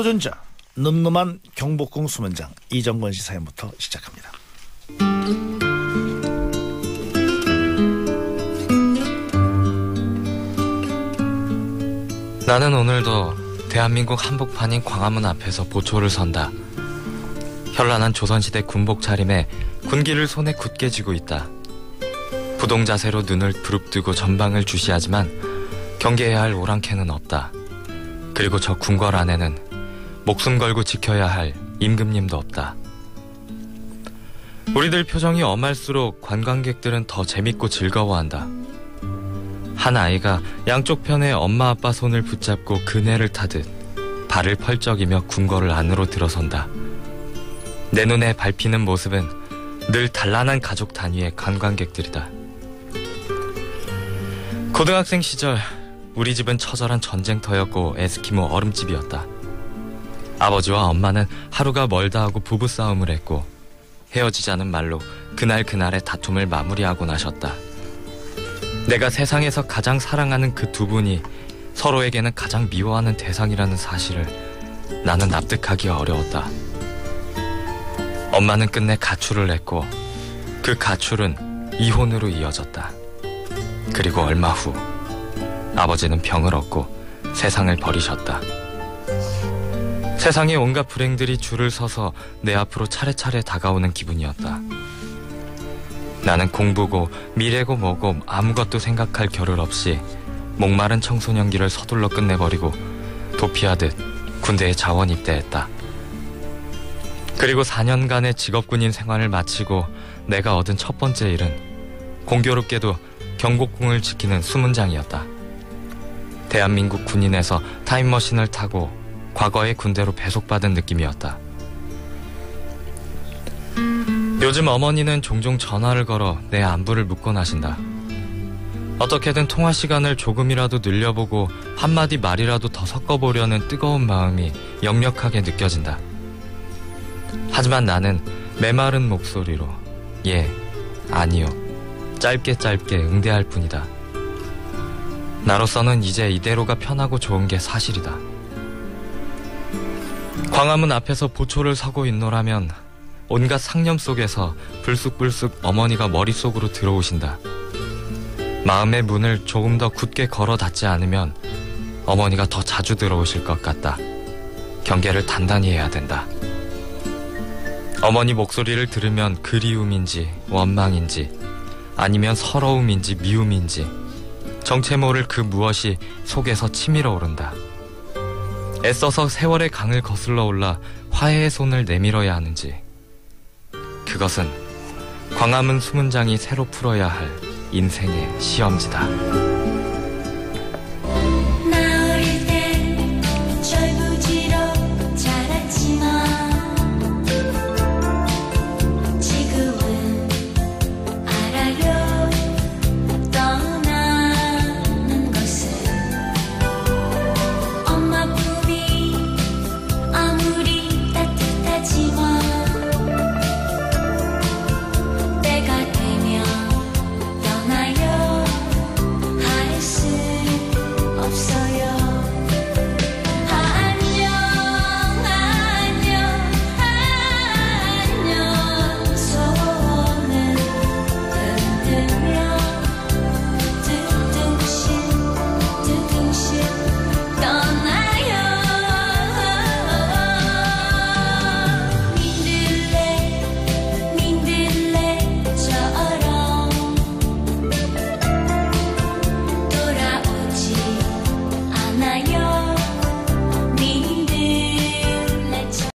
도전자 늠름한 경복궁 수문장 이정건 씨 사연부터 시작합니다. 나는 오늘도 대한민국 한복판인 광화문 앞에서 보초를 선다. 현란한 조선시대 군복 차림에 군기를 손에 굳게 쥐고 있다. 부동 자세로 눈을 부릅뜨고 전방을 주시하지만 경계해야 할 오랑캐는 없다. 그리고 저 궁궐 안에는 목숨 걸고 지켜야 할 임금님도 없다. 우리들 표정이 엄할수록 관광객들은 더 재밌고 즐거워한다. 한 아이가 양쪽 편에 엄마 아빠 손을 붙잡고 그네를 타듯 발을 펄쩍이며 궁궐을 안으로 들어선다. 내 눈에 밟히는 모습은 늘 단란한 가족 단위의 관광객들이다. 고등학생 시절 우리 집은 처절한 전쟁터였고 에스키모 얼음집이었다. 아버지와 엄마는 하루가 멀다 하고 부부싸움을 했고 헤어지자는 말로 그날 그날의 다툼을 마무리하고 나셨다. 내가 세상에서 가장 사랑하는 그 두 분이 서로에게는 가장 미워하는 대상이라는 사실을 나는 납득하기 어려웠다. 엄마는 끝내 가출을 했고 그 가출은 이혼으로 이어졌다. 그리고 얼마 후 아버지는 병을 얻고 세상을 버리셨다. 세상의 온갖 불행들이 줄을 서서 내 앞으로 차례차례 다가오는 기분이었다. 나는 공부고 미래고 뭐고 아무것도 생각할 겨를 없이 목마른 청소년기를 서둘러 끝내버리고 도피하듯 군대에 자원 입대했다. 그리고 4년간의 직업군인 생활을 마치고 내가 얻은 첫 번째 일은 공교롭게도 경복궁을 지키는 수문장이었다. 대한민국 군인에서 타임머신을 타고 과거의 군대로 배속받은 느낌이었다. 요즘 어머니는 종종 전화를 걸어 내 안부를 묻곤 하신다. 어떻게든 통화 시간을 조금이라도 늘려보고 한마디 말이라도 더 섞어보려는 뜨거운 마음이 역력하게 느껴진다. 하지만 나는 메마른 목소리로 예, 아니요, 짧게 짧게 응대할 뿐이다. 나로서는 이제 이대로가 편하고 좋은 게 사실이다. 광화문 앞에서 보초를 서고 있노라면 온갖 상념 속에서 불쑥불쑥 어머니가 머릿속으로 들어오신다. 마음의 문을 조금 더 굳게 걸어 닫지 않으면 어머니가 더 자주 들어오실 것 같다. 경계를 단단히 해야 된다. 어머니 목소리를 들으면 그리움인지 원망인지 아니면 서러움인지 미움인지 정체 모를 그 무엇이 속에서 치밀어 오른다. 애써서 세월의 강을 거슬러 올라 화해의 손을 내밀어야 하는지 그것은 광화문 수문장이 새로 풀어야 할 인생의 시험지다.